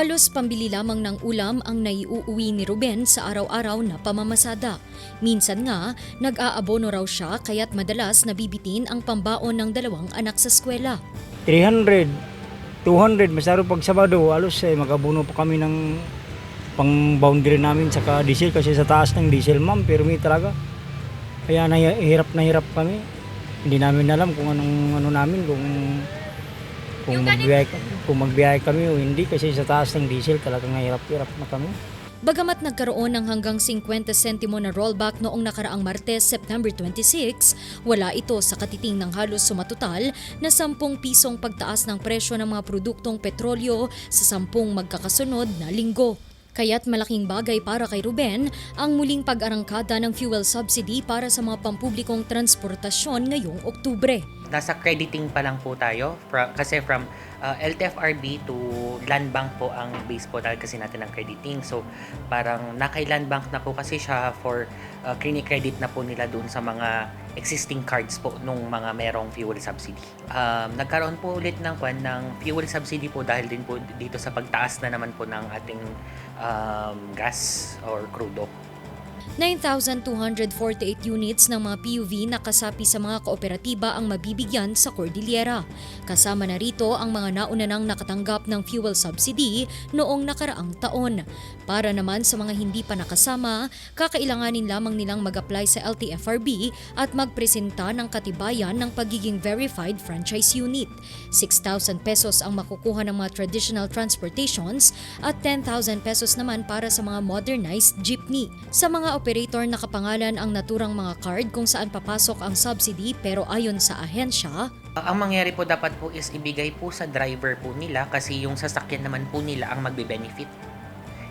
Halos pambili lamang ng ulam ang naiuuwi ni Ruben sa araw-araw na pamamasada. Minsan nga, nag-aabono raw siya kaya't madalas nabibitin ang pambaon ng dalawang anak sa eskwela. 300, 200, masaro pag Sabado, halos eh, magabuno pa kami ng pang boundary namin sa diesel kasi sa taas ng diesel ma'am, permi talaga. Kaya nahirap na hirap kami. Hindi namin alam kung anong ano namin, kung kung magbiyahe, kung magbiyahe kami o hindi kasi sa taas ng diesel talagang nahirap-hirap na kami. Bagamat nagkaroon ng hanggang 50 sentimo na rollback noong nakaraang Martes, September 26, wala ito sa katiting ng halos sumatotal na 10 pisong pagtaas ng presyo ng mga produktong petrolyo sa 10 magkakasunod na linggo. Kaya't malaking bagay para kay Ruben ang muling pag-arangkada ng fuel subsidy para sa mga pampublikong transportasyon ngayong Oktubre. Nasa crediting pa lang po tayo fra- kasi from uh, LTFRB to land bank po ang base po talaga kasi natin ng crediting so parang nakay land bank na po kasi siya for uh, credit na po nila doon sa mga existing cards po nung mga merong fuel subsidy. Um, nagkaroon po ulit ng kwan ng fuel subsidy po dahil din po dito sa pagtaas na naman po ng ating um, gas or crudo. 9,248 units ng mga PUV na kasapi sa mga kooperatiba ang mabibigyan sa Cordillera. Kasama na rito ang mga nauna nang nakatanggap ng fuel subsidy noong nakaraang taon. Para naman sa mga hindi pa nakasama, kakailanganin lamang nilang mag-apply sa LTFRB at magpresenta ng katibayan ng pagiging verified franchise unit. 6,000 pesos ang makukuha ng mga traditional transportations at 10,000 pesos naman para sa mga modernized jeepney. Sa mga operator nakapangalan ang naturang mga card kung saan papasok ang subsidy pero ayon sa ahensya, ang mangyari po dapat po is ibigay po sa driver po nila kasi yung sasakyan naman po nila ang magbe-benefit.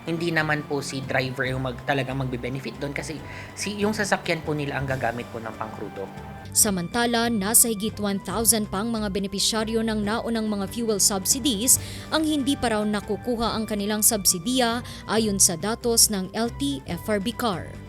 Hindi naman po si driver yung mag, talagang magbe-benefit doon kasi si yung sasakyan po nila ang gagamit po ng pangkrudo. Samantala, nasa higit 1,000 pang mga benepisyaryo ng naunang mga fuel subsidies ang hindi pa raw nakukuha ang kanilang subsidiya ayon sa datos ng LTFRB CAR.